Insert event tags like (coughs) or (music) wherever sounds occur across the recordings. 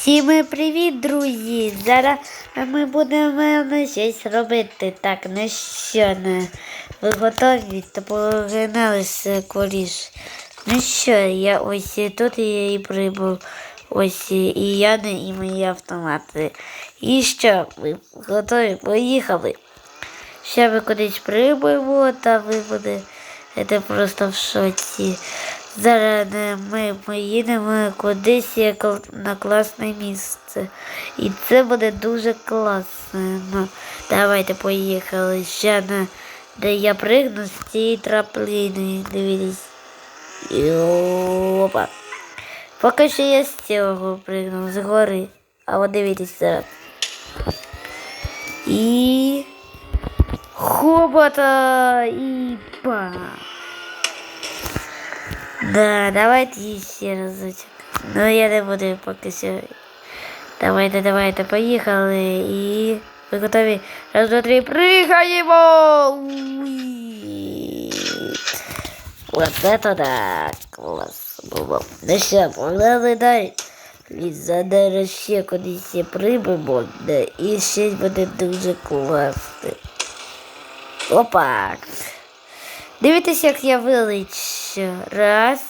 Всім привіт, друзі! Зараз ми будемо ну, щось робити. Так, ну що, не ви готові? То погналися коліш. Ну що, я ось тут я і прибув. Ось і я не і мої автомати. І що, ви готові? Поїхали. Ще ми кудись прибуємо, та ви будете просто в шоці. Зараз ми поїдемо кудись на класне місце. І це буде дуже класно. Ну, давайте поїхали. Ще на де я пригну з цієї траплини. Дивіться. І опа. Поки що я з цього пригнув, з гори. А от дивіться зараз. І хобота і па. Да, давайте ще разочек. Ну я не буду поки що. Давайте, давайте, поїхали і. Ви готові? Раз, два, три, пригаємо! Уй. Вот это да, клас було. Ну що, погнали далі. І зараз ще кудись прибимо, да, і ще буде дуже класно. Опа! Дивіться, як я вилечу. Раз.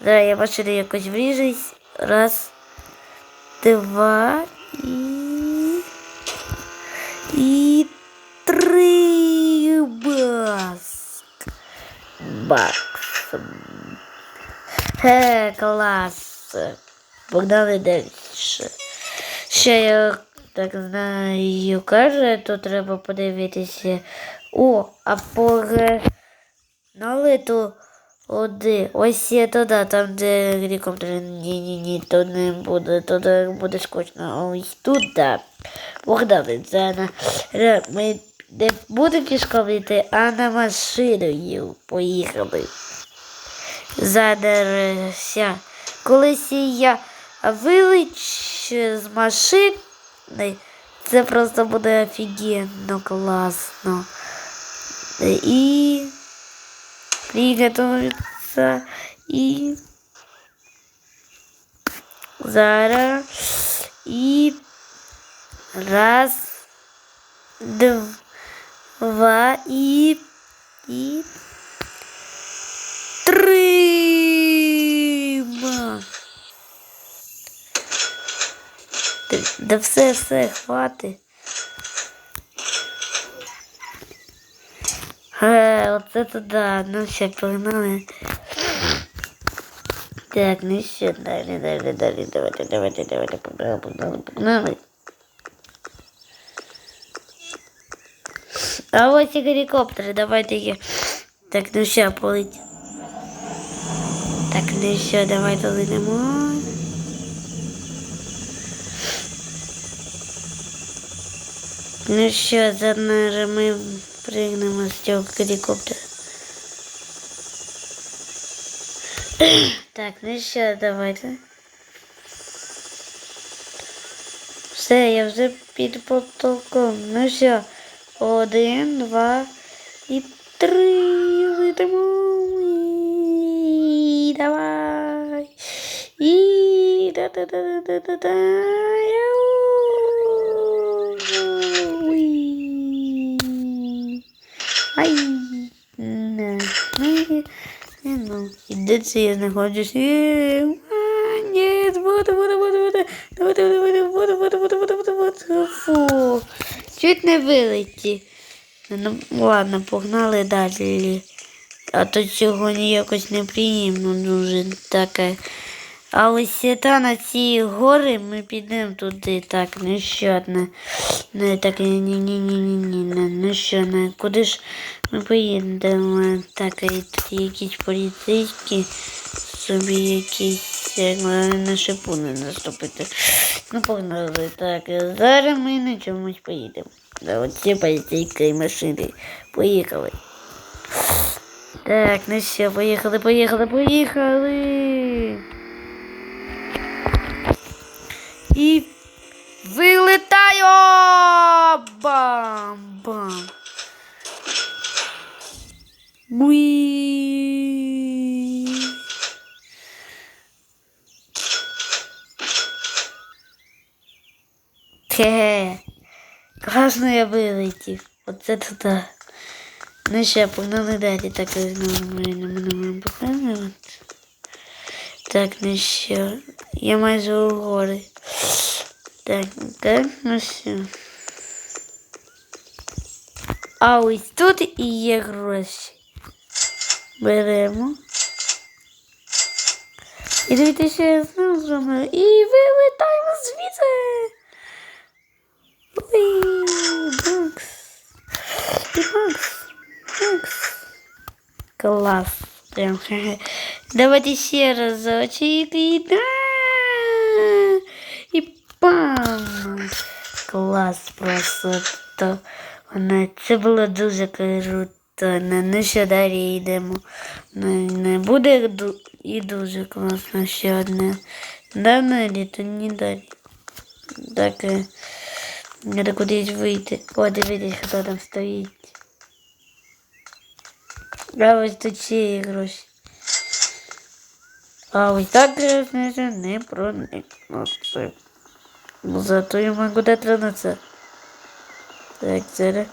Зараз я машину якось вріжусь. Раз. Два. І. І три. Баск. Бакс. Хе, клас. Погнали далі. Ще я так знаю, каже, то треба подивитися. О, а поге налито оди. Ось є туди, там, де гелікоптер. Ні-ні-ні, то не буде, то буде скучно. Ось тут, так. Богдане, це на ми не будемо пішком йти, а на машиною поїхали. Задерся. Колись я вилечу з машини, це просто буде офігенно класно. І приготовиться і зараз і раз, два і і три. Да все, все, хватить. Е, оце туди. Ну все, погнали. Так, ну що, далі, далі, далі, давайте, давайте, давайте, погнали, погнали, погнали. А ось і гелікоптери, давайте їх. Так, ну що, полеть. Так, ну що, давайте летимо. Ну що, зараз ми пригнемо з цього гелікоптера. Так, ну що, давайте. Все, я вже під потолком. Ну що, один, два і три. Летимо. І давай. І да-да-да-да-да-да. Ну, де я знаходжусь? І... Ні, вода, вода, вода, вода. Вода, вода, вода, вода, вода, вода, вода, вода. Фу. Чуть не вилеті. Ну, ладно, погнали далі. А то сьогодні якось неприємно дуже таке. А ось та на ці гори ми підемо туди. Так, ну що, не, не так, ні, ні, ні, ні, ні, не, ну що, не, куди ж ми поїдемо? Так, і тут якісь поліцейські, собі якісь, як на шипу не наступити. Ну, погнали, так, зараз ми на чомусь поїдемо. Да, от ці поліцейські машини. Поїхали. Так, ну що, поїхали, поїхали, поїхали. І вилетаю! Бам-бам! Уі! Хе-хе. Класно я вилетів. Оце туди. Ну ще, погнали далі. Так, знову ми не показувати. Так, ну що. Я майже у гори. Так, так, ну що. А ось тут і є гроші. Беремо. І дивіться, що я знову зроблю. І вилетаємо звідси. Уй, Макс. І Макс. Макс. Клас. Прям хе-хе. Давайте ще разочек. І да. І пам. Клас просто. Це було дуже круто. Ну, ну що далі йдемо. Не, не буде і дуже класно ще одне. Да, Нелі, то не далі. Так, е, треба кудись вийти. О, дивіться, хто там стоїть. А ось тут ще гроші. А ось так е, не, проникнути. Зато я можу дотронуться. Так, зараз.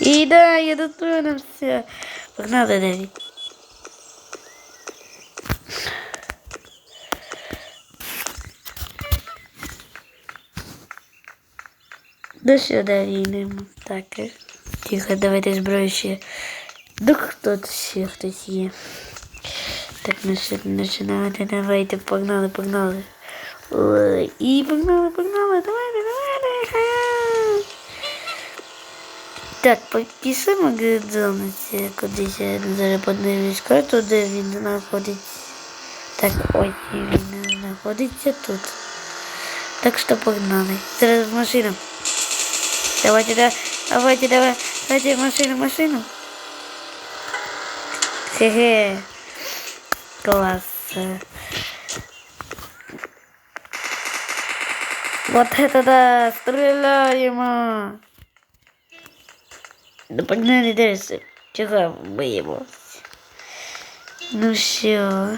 І да, я дотронувся. Погнали далі. Ну що далі йдемо? Так. е. Тихо, давайте зброю ще. Ну хто ще хтось є. Так, ну що, починати, давайте, погнали, погнали. Ой, і погнали, погнали, давайте. ха. Так, по- пішли Макдональдс кудись я зараз подивлюсь карту, де він знаходиться. Так, ось він знаходиться тут. Так що погнали. Зараз в машину. Давайте, да, давайте, давай, давайте в машину, в машину. Хе-хе. Класс. Вот это да, стреляем. Да погнали дальше. Чого боїмось? Ну що?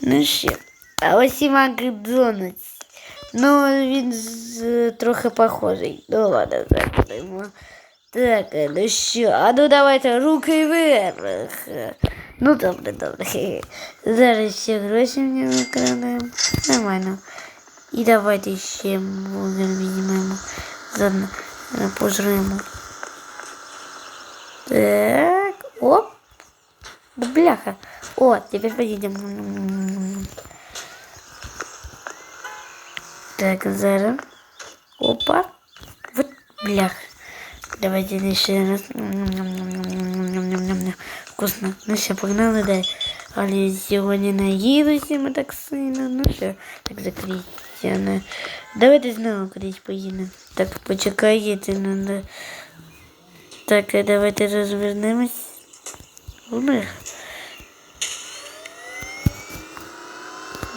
Ну що? А ось і Макдональдс. Ну, він з, трохи похожий. Ну ладно, закриємо. Так, е, ну що? А ну давайте руки вверх. Ну добре, добре. Хе-хе. (laughs) Зараз ще гроші в нього вкрадемо. Нормально. І давайте ще бургер візьмемо. Заодно е, пожремо. Так, оп. Да бляха. О, теперь поедем. Так, зараз. Опа. Вот, бляха. Давайте еще раз. Ням-ням-ням-ням-ням-ням-ням. Вкусно. Ну все, погнали, да. Але сьогодні наїлися ми так сильно. Ну все, так закрійся. Не. Давайте знову кудись поїдемо. Так, почекайте, надо. Так, а давайте розвернемось. Умер.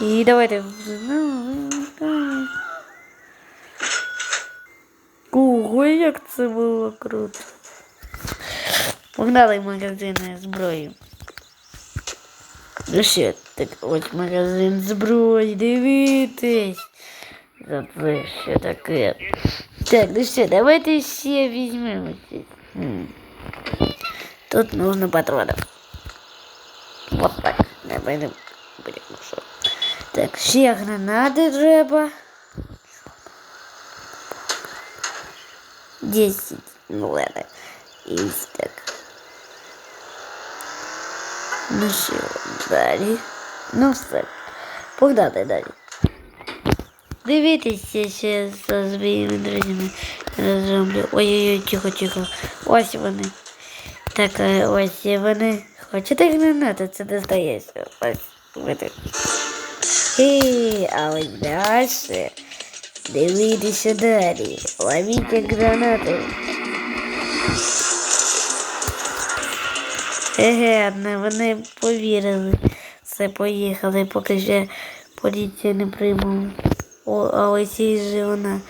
І давайте знову. Ого, як це було круто. Погнали в магазин зброї. Ну що, так ось магазин зброї, дивитесь. За це що таке. Так, ну що, давайте ще візьмемо. ці. Хм. Тут нужно патронов. Вот так. Давай будем що. Так, ще гранати треба. 10. Ну ладно. І ось так. Ну що, далі. Ну все. Погнали далі. Дивіться ще за своїми друзями розроблю. Ой-ой-ой, тихо, тихо. Ось вони. Так, е, ось вони. Хочете гранати? Це не здається. Ось вони. Ей, а ось далі. Дивіться далі. Ловіть гранати. Еге, вони повірили. Все, поїхали, поки ще поліція не приймала. О, а ось і же вона.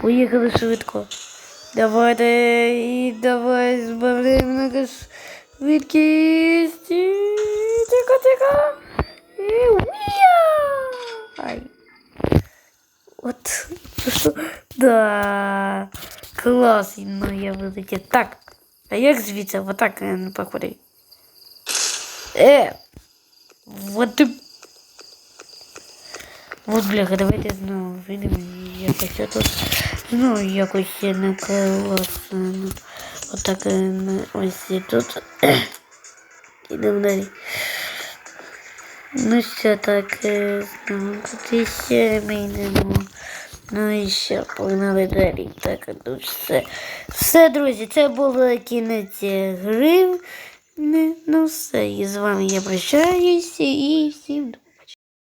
Поїхали швидко. Давайте і давай збавляємо на швидкість. Тихо, тихо. Ай. От, Да. Клас, ну я вилетів. Так. А як звідси? Отак е, не походить. Е. Вот ти. Вот, бляха, давайте знову вийдемо якось я тут. Ну, якось не класно. Ну, Отак е, ну, ось і тут. (coughs) Ідемо далі. Ну що так, знову тут ще ми йдемо. Ну і що, погнали далі. Так, ну все. Все, друзі, це було кінець гри. Ну все, і з вами я прощаюся і всім до